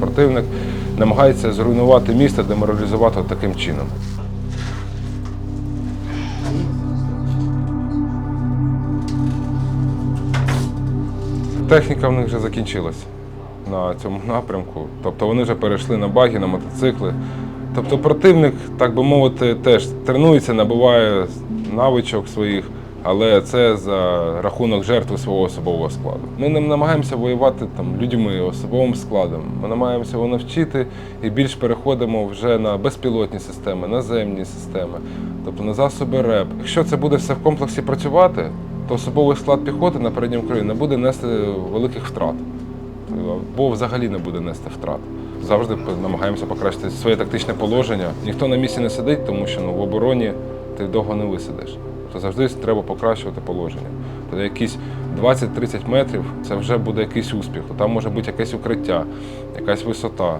Противник намагається зруйнувати місто, деморалізувати таким чином. Техніка в них вже закінчилась на цьому напрямку. Тобто вони вже перейшли на баги, на мотоцикли. Тобто противник, так би мовити, теж тренується, набуває навичок своїх, але це за рахунок жертви свого особового складу. Ми не намагаємося воювати там людьми, особовим складом. Ми намагаємося його навчити і більш переходимо вже на безпілотні системи, наземні системи, тобто на засоби РЕП. Якщо це буде все в комплексі працювати, то особовий склад піхоти на передньому краї не буде нести великих втрат або взагалі не буде нести втрат. Завжди намагаємося покращити своє тактичне положення. Ніхто на місці не сидить, тому що ну, в обороні ти довго не висидиш. То завжди треба покращувати положення. Тобто якісь 20-30 метрів це вже буде якийсь успіх. Там може бути якесь укриття, якась висота.